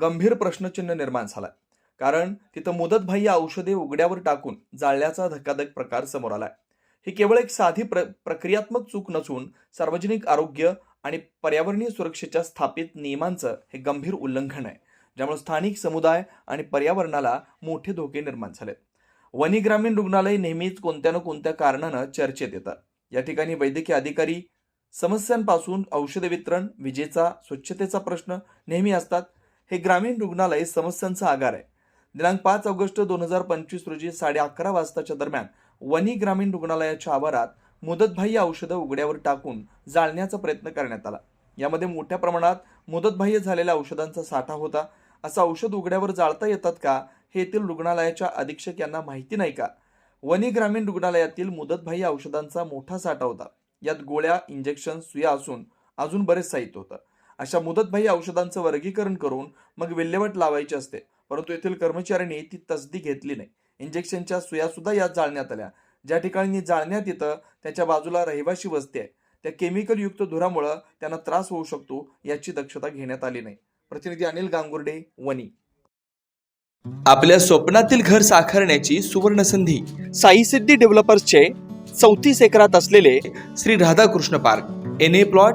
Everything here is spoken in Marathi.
गंभीर प्रश्नचिन्ह निर्माण झालाय. कारण तिथं मुदतबाह्य औषधे उघड्यावर टाकून जाळल्याचा धक्काधक प्रकार समोर आलाय. ही केवळ एक साधी प्र प्रक्रियात्मक चूक नसून सार्वजनिक आरोग्य आणि पर्यावरणीय सुरक्षेच्या स्थापित नियमांचं हे गंभीर उल्लंघन आहे ज्यामुळे स्थानिक समुदाय आणि पर्यावरणाला मोठे धोके निर्माण झालेत. वनी ग्रामीण रुग्णालय नेहमीच कोणत्या ना कोणत्या कारणानं चर्चेत येतात या ठिकाणी वैद्यकीय अधिकारी समस्यांपासून औषध वितरण विजेचा स्वच्छतेचा प्रश्न नेहमी असतात. हे ग्रामीण रुग्णालय समस्यांचा आगार आहे. दिनांक पाच ऑगस्ट दोन हजार पंचवीस रोजी साडे अकरा वाजताच्या दरम्यान वनी ग्रामीण रुग्णालयाच्या आवारात मुदतबाह्य औषधं उघड्यावर टाकून जाळण्याचा प्रयत्न करण्यात आला. यामध्ये मोठ्या प्रमाणात मुदतबाह्य झालेल्या औषधांचा साठा होता. असं औषध उघड्यावर जाळता येतात का हे येथील रुग्णालयाच्या अधीक्षक यांना माहिती नाही का? वनी ग्रामीण रुग्णालयातील मुदतबाह्य औषधांचा मोठा साठा होता. यात गोळ्या इंजेक्शन सुया असून अजून बरेच साहित्य होतं. अशा मुदतबाह्य औषधांचं वर्गीकरण करून मग विल्हेवाट लावायची असते. परंतु येथील कर्मचाऱ्यांनी ती तसदी घेतली नाही. इंजेक्शनच्या सुया सुद्धा यात जाळण्यात आल्या. ज्या ठिकाणी जाळण्यात येतं त्याच्या बाजूला रहिवाशी वस्ती आहे. त्या केमिकल युक्त धुरामुळं त्यांना त्रास होऊ शकतो याची दक्षता घेण्यात आली नाही. प्रतिनिधी अनिल गांगुर्डे वनी आपल्या स्वप्नातील घर साकारण्याची सुवर्ण संधी साई सिद्धी डेव्हलपर्सचे चौतीस एकरात असलेले Shri Radhakrishna park. N A plot